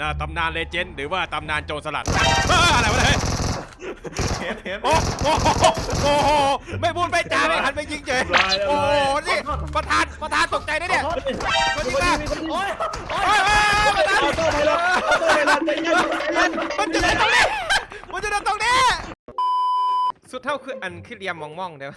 นะตำนานเลเจนด์หรือว่าตำนานโจรสลัดเอ้ออะไรวะเนี่ยเห็นเห็น โอ้โหโอ้โหไม่พูดไม่จาไม่หันไปยิงเฉยลายแล้วโอ้โหลายนี่ประธานประธานตกใจนะเนี่ยมีคนยิงมีคนยิงโอ้ยโอ้เฮ้ยยเฮ้ยประธาน เอาโต้ไปแล้วเอาโต้ไปแล้วใจเย็นใจเย็น มันจะเดินตรงนี้มันจะเดินตรงนี้สุดเท่าคืออันคือเหลี่ยมมองมองๆเดี๋ยว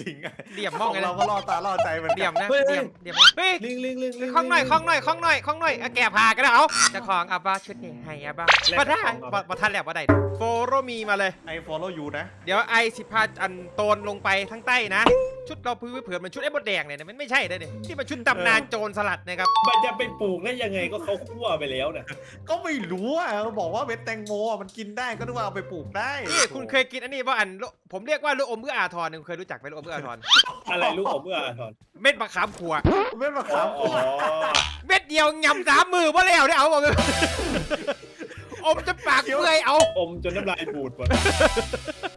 จริงไงเหลี่ยมมองไงเรานะก็ล่อตาล่อใจเหมือนเหลี่กัยมนนะเหลี่ยมเหลี่ยมเฮ้ยลิงลิงลิงลิงคล้องหน่อยคล้องหน่อยคล้องหน่อยคล้องหน่อยเอาแก่พากันนะเอาเจะของอับบ้าชุดนี้ให้อับบ้าประธานประธานแหลบว่าใดโฟโรมีมาเลย ไอ follow you นะ เดี๋ยวไอสิพาอันโตนลงไปทั้งใต้นะ ชุดเราพื้นเผื่อมันชุดไอ้มดแดงเลยนะมันไม่ใช่เลยเนี่ยนี่มันชุดตำนานโจรสลัดนะครับ มันจะไปปลูกได้ยังไงก็เขาคั่วไปแล้วนะก็ไม่รู้อะบอกว่าเม็ดแตงโมอะมันกินได้ก็นึกว่าเอาไปปลูกได้นี่คุณเคยกินอันนี้ป่ะอันโลผมเรียกว่าลูกอมเพื่ออาทรคุณเคยรู้จักไหมลูกอมเพื่ออาทรอะไรลูกผมเมื่ออาทรเม็ดมะขามขัว เม็ดมะอ๋ขาอมอ๋อเม็ดเดียวงำสามมือว่าแล้วเนี่ยเอาบอกเลยอมจะปากเปื่อยเอาอมจนน้ำลายบูดหมด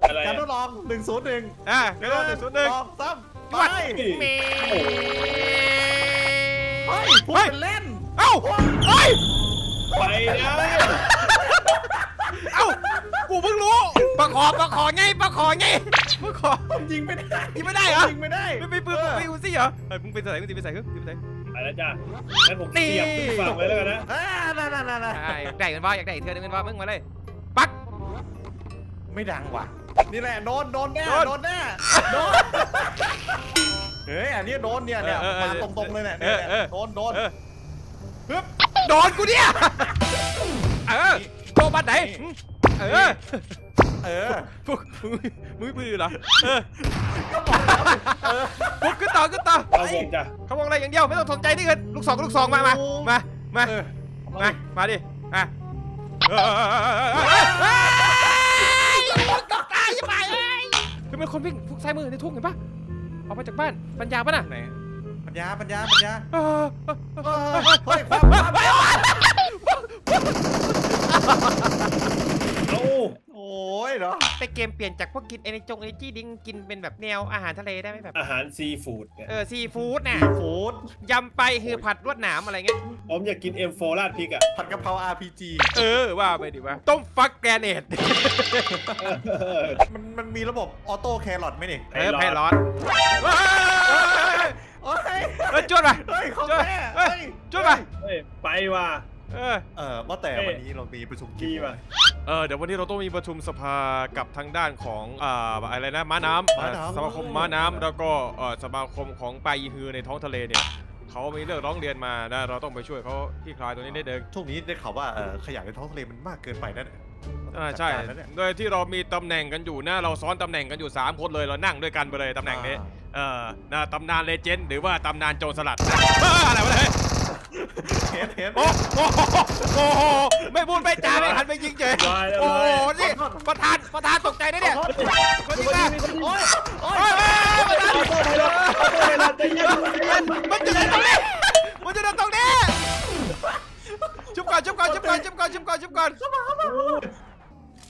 อะไรการทอะดลองหนึ่งศูนย์หนึ่งอะเดี๋ยวหนึ่งศูนย์หนึ่งสองสาม ไปเมเฮ้ยพูดเป็นเล่น เอ้าเฮ้ยไปได้เอ้ากูเพิ่งรู้ปะขอปะขอไงปะขอไงปะขอยิงไม่ได้ยิงไม่ได้เหรอยิงไม่ได้ไม่ไปปืนไม่อูซี่เหรอเออมึงไปใส่มึงตีไปใส่มึงตีไปใส่ไปแล้วจ้ะงั้นผมเสียบขึ้นฝั่งไว้แล้วกันนะอ่านั่นนั่นนั่นนั่นใช่อยากได้กันว่าอยากได้อีกเธอหนึงกันว่ามึงมาเลยปัก ไม่ดังว่ะ นี่แหละโดนโดนแน่โดนโดนแน่โดนเฮ้ยอันนี้โดนเนี่ยเนี่ยเออเออมาเออตรงๆเลยเนี่ยเออเออ โดนโดนเออปึ๊บ โดนกูเนี่ย เออโกบัดไหนเออเออพวกมึงมึงไม่ปืนเหรอ เออก็บอกแล้วเออ ปุ๊บขึ้นต่อขึ้นต่อเอาวงจ้ะเขาบอกอะไรอย่างเดียวไม่ต้องสนใจนี่เงินลูกสองก็ลูกสองมามามามาเออ มามาดิมาเออเฮ้ยตกตายยังไงเอ้ยคือเป็นคนวิ่งทุกซ้ายมือในทุ่งเห็นปะออกมาจากบ้านปัญญาปะน่ะไหนปัญญาปัญญาปัญญาเออเออเฮ้ยความความ เอา โอ้ยเหรอ แต่ เกมเปลี่ยนจากพวกกินเอเนจงเอเนจีดิงกินเป็นแบบแนวอาหารทะเลได้ไหมแบบอาหารซีฟู้ดเนี่ยเออซีฟู้ดน่ะฟูดยำไปคือผัดลวดหนามอะไรเงี้ยผมอยากกินเอ็มโฟราดพริกอะผัดกะเพรา RPG เออว่าไปดิว่าต้มฟักแกรเนตมันมันมีระบบออโต้แครอทไหมนี่เออไพร้อนเฮ้ยโอ้ยเฮ้ยจวดไปเฮ้ยของจวดแท้เฮ้เฮ้ยยจวดไปเฮ้ยไปว่ะ เออเออว่าแต่วันนี้เรามีประชุมดีว่ะ เออเดี๋ยววันนี้เราต้องมีประชุมสภากับทางด้านของอ่าอะไรนะม้าน้ำม้าน้ำ สมาคมม้าน้ำแล้วก็เอ่อสมาคมของปลายีฮือในท้องทะเลเนี่ยเขามีเรื่องร้องเรียนมานะเราต้องไปช่วยเขาที่คลายตัวนี้นิดนึงช่วงนี้ได้ข่าวว่าเอ่อขยะในท้องทะเลมันมากเกินไปนั่นอ่าใช่โดยที่เรามีตำแหน่งกันอยู่นะเราซ้อนตำแหน่งกันอยู่ 3 คนเลยเรานั่งด้วยกันไปเลยตำแหน่งนี้เออนะตำนานเลเจนด์หรือว่าตำนานโจรสลัดเอ้ออะไรวะเนี่ย เห็นเห็นโอ้โหโอ้โหไม่พูดไม่จาไม่หันไปยิงเฉยลายแล้วโอ้โหลายนี่ประธานประธานตกใจนะเนี่ยคนนี้มามีคนยิงโอ้ยโอ้ยเฮ้ยเฮ้ยประธานเอาโต้ไปแล้วเอาโต้ไปแล้วใจเย็นใจเย็นมันจะเดินตรงนี้มันจะเดินตรงนี้ชุบก่อนชุบก่อนชุบก่อนชุบก่อนชุบก่อนชุบก่อน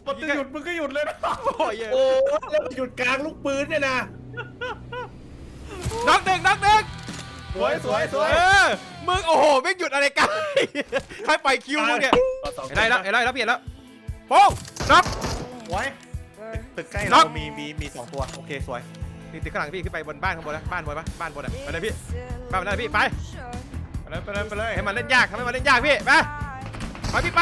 มันจะหยุดมึงก็หยุดเลยนะโอ้ยโอ้แล้วมันหยุดกลางลูกปืนเนี่ยนะ สวยสวยสวยเออมึงโอ้โหไม่หยุดอะไรกันใครปล่อยคิวมึงเนี่ยต่อสองเห็นไรแล้วเห็นไรแล้วเปลี่ยนแล้วโป้งน็อกไว้ตึกใกล้น็เราอก มีมีมีสองตัวโอเคสวยนี่ติดข้างหลังพี่ขึ้นไปบนบ้านข้างบนนะบ้านบนปะบ้านบนอะไปเลยพี่บ้านบนเลยพี่ไปไปเลยไปเลยไปเลยให้มันเล่นยากทำให้มันเล่นยากพี่ไปไปพี่ไป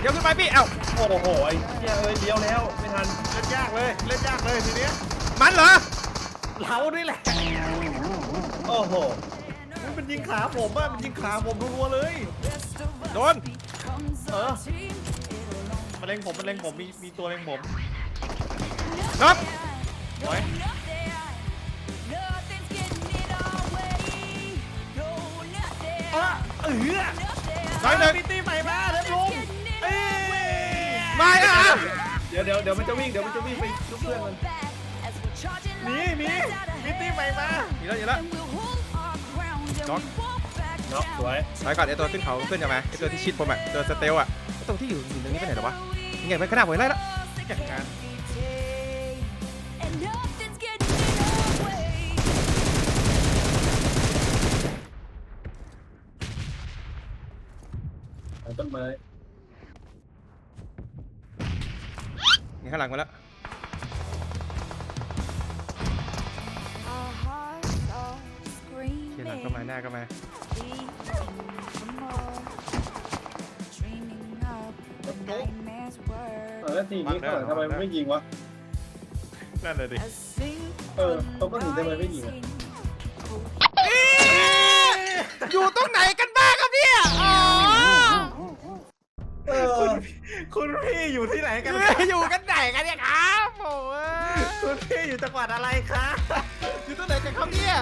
เดี๋ยวขึ้นไปพี่เอ้าโอ้โหไอ้เหี้ยเอ้ยเลี้ยวแล้วไม่ทันเล่นยากเลยเล่นยากเลยทีเนี้ยมันเหรอเรานี่แหละ โอ้โหมันยิงขาผมอะมันยิงขาผมรัวๆเลยโดน เออมะเร็งผมมะเร็งผมมีมีตัวเร็งผมน็อกไว้อะเออน้อยหนึ่งมีตีใหม่มาเร็วลุงเอ้ยมาอะเดี๋ยวเดี๋ยวเดี๋ยวมันจะวิ่งเดี๋ยวมันจะวิ่งไปชุบเพื่อนมัน หนีหนีมีตีใหม่มาอีกแล้วอีกแล้วน็อกสวยไปก่อนไอตัวขึ้นเขาขึ้นใช่ไหมไอตัวที่ชิดผมอะตัวสเตลอะไอ้ตัวที่อยู่อยู่ตรงนี้ไปไหนหรอวะยังไงไปข้างหน้าผมไล่แล้วจัดการเอลังต้นไม้นี่ข้างหลังมาแล้ว ก็มาหน้าก็มา เออแล้วทีนี้ข้างหลังทำไมมันไม่ยิงวะ นั่นเลยดิเออเขาก็หนีทำไมไม่ยิงอะอยู่ตรงไหนกันบ้างครับเนี่ยอ๋อเออคุณพี่อยู่ที่ไหนกันอยู่กันไหนกันเนี่ยครับโอ้ยคุณพี่อยู่จังหวัดอะไรคะอยู่ตรงไหนกันครับเนี่ย